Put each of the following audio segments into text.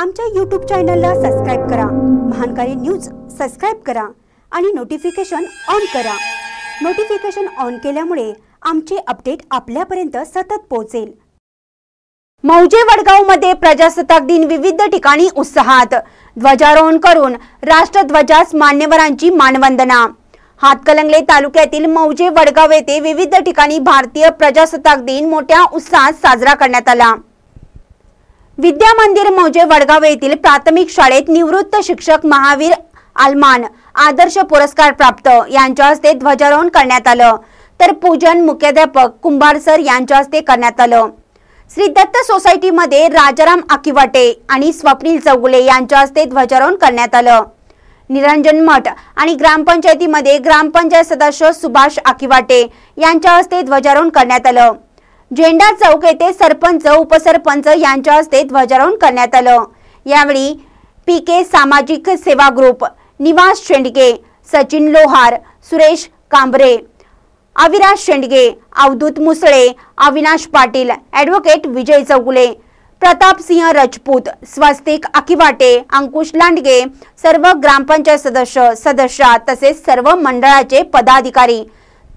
आमच्या यूट्यूब चॅनलला सबस्क्राईब करा. महानकारी न्यूज सबस्क्राईब करा आणि नोटिफिकेशन ऑन करा. नोटिफिकेशन ऑन केल्यामुळे आमचे अपडेट आपल्यापर्यंत सतत पोहोचेल. मौजे वडगावमध्ये प्रजासत्ताक दिन विविध ठिकाणी उत्साहात. ध्वजारोहण करून राष्ट्रध्वजास मान्यवरांची मानवंदना. हातकलंगले तालुक्यातील मौजे वडगाव येथे विविध ठिकाणी भारतीय प्रजासत्ताक दिन मोठ्या उत्साहात साजरा करण्यात आला. विद्या मंदिर मौजे वडगाव येथील प्राथमिक शाळेत निवृत्त शिक्षक महावीर आलमान आदर्श पुरस्कार प्राप्त. यांच्या हस्ते ध्वजारोहण करण्यात आलं. तर पूजन मुख्याध्यापक कुंभार सर यांच्या हस्ते करण्यात आलं. श्री दत्त सोसायटीमध्ये राजाराम आकिवाटे आणि स्वप्नील चौगुले यांच्या हस्ते ध्वजारोहण करण्यात आलं. निरंजन मठ आणि ग्रामपंचायतीमध्ये ग्रामपंचायत सदस्य सुभाष आकिवाटे यांच्या हस्ते ध्वजारोहण करण्यात आलं. झेंडा चौक येथे सरपंच उपसरपंच यांच्या हस्ते ध्वजारोहण करण्यात आलं. यावेळी पी के सामाजिक सेवा ग्रुप निवास शेंडगे सचिन लोहार सुरेश कांबरे अविराज शेंडगे अवधूत मुसळे अविनाश पाटील ॲडव्होकेट विजय चौगुले प्रतापसिंह राजपूत स्वस्तिक अकिवाटे अंकुश लांडगे सर्व ग्रामपंचायत सदस्य सदस्या तसेच सर्व मंडळाचे पदाधिकारी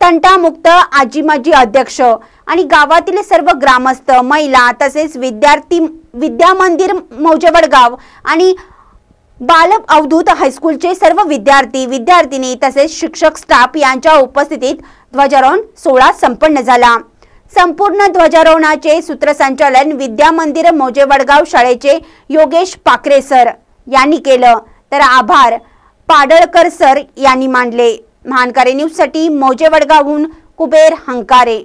तंटामुक्त आजीमाजी अध्यक्ष आणि गावातील सर्व ग्रामस्थ महिला तसेच विद्यार्थी विद्या मंदिर मौजेवडगाव आणि बाल अवधूत हायस्कूलचे सर्व विद्यार्थी विद्यार्थिनी तसेच शिक्षक स्टाफ यांच्या उपस्थितीत ध्वजारोहण सोहळा संपन्न झाला. संपूर्ण ध्वजारोहणाचे सूत्रसंचालन विद्या मंदिर मौजे वडगाव शाळेचे योगेश पाकरे सर यांनी केलं. तर आभार पाडळकर सर यांनी मांडले महानकारी न्यूजसाठी मौजे वडगावहून कुबेर हंकारे.